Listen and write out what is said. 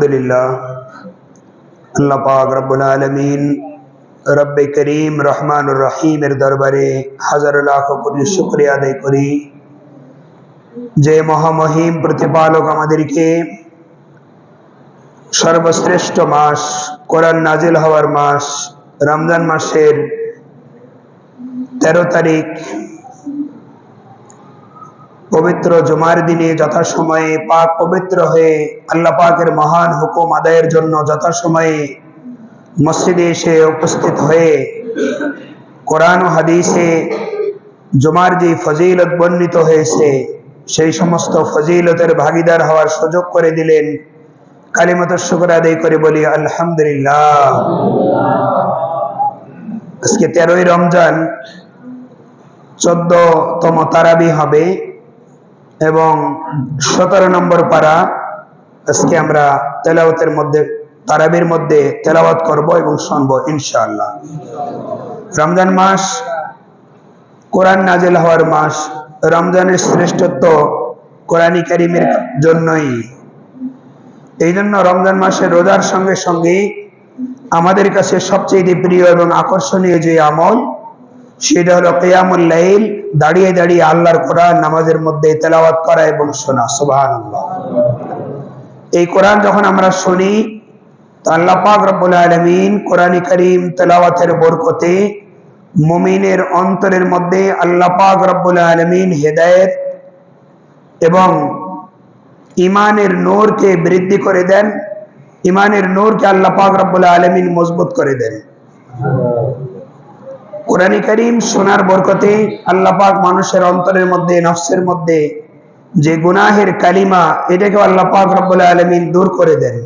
আলহামদুলিল্লাহ। আল্লাহ পাক রব্বুল রব্বে করিম রহমানুর রহিমের দরবারে হাজার লাখ কোটি আদায় করি। যে মহামহিম প্রতিপালক আমাদেরকে সর্বশ্রেষ্ঠ মাস, কোরআন নাজিল হওয়ার মাস, রমজান মাসের তেরো তারিখ পবিত্র জুমার দিনে যথাসময়ে পাক পবিত্র হয়ে আল্লাহ পাকের মহান হুকুম আদায়ের জন্য যথাসময়ে মসজিদে এসে উপস্থিত হয়ে কোরআন হাদিসে জুমার যে ফজিলত বর্ণিত হয়েছে, সেই সমস্ত ফজিলতের ভাগিদার হওয়ার সুযোগ করে দিলেন। কালিমত শুক্র আদায় করে বলি, আলহামদুলিল্লাহ। আজকে তেরোই রমজান, চোদ্দতম তারাবি হবে। এবং সতেরো নম্বর পারা, আজকে আমরা তেলাওয়াতের মধ্যে, তারাবির মধ্যে তেলাওয়াত করব এবং শুনব, ইনশাআল্লাহ। রমজান মাস, কোরআন নাজেল হওয়ার মাস, রমজানের শ্রেষ্ঠত্ব কোরআনী কারিমের জন্যই। এই জন্য রমজান মাসে রোজার সঙ্গে সঙ্গে আমাদের কাছে সবচেয়ে প্রিয় এবং আকর্ষণীয় যে আমল সেটা হলো কেয়ামুল লাইল, দাঁড়িয়ে দাঁড়িয়ে আল্লাহর কোরআন নামাজের মধ্যে তেলাওয়াত করা এবং শোনা সুবাহান এই কোরআন যখন আমরা শুনি, তো আল্লাহ পাক রব্বুল আলমিন কোরআন করিম তেলাওয়াতের বরকতে মুমিনের অন্তরের মধ্যে আলমিন হেদায়েত এবং ইমানের বৃদ্ধি করে দেন ইমানের রব্বুল আলমিন মজবুত করে দেন। কোরআন করিম সোনার বরকতে আল্লাহ পাক মানুষের অন্তরের মধ্যে, নফসের মধ্যে যে গুনাহের কালিমা এটাকে আল্লাহ পাক রব্বুল আলমিন দূর করে দেন।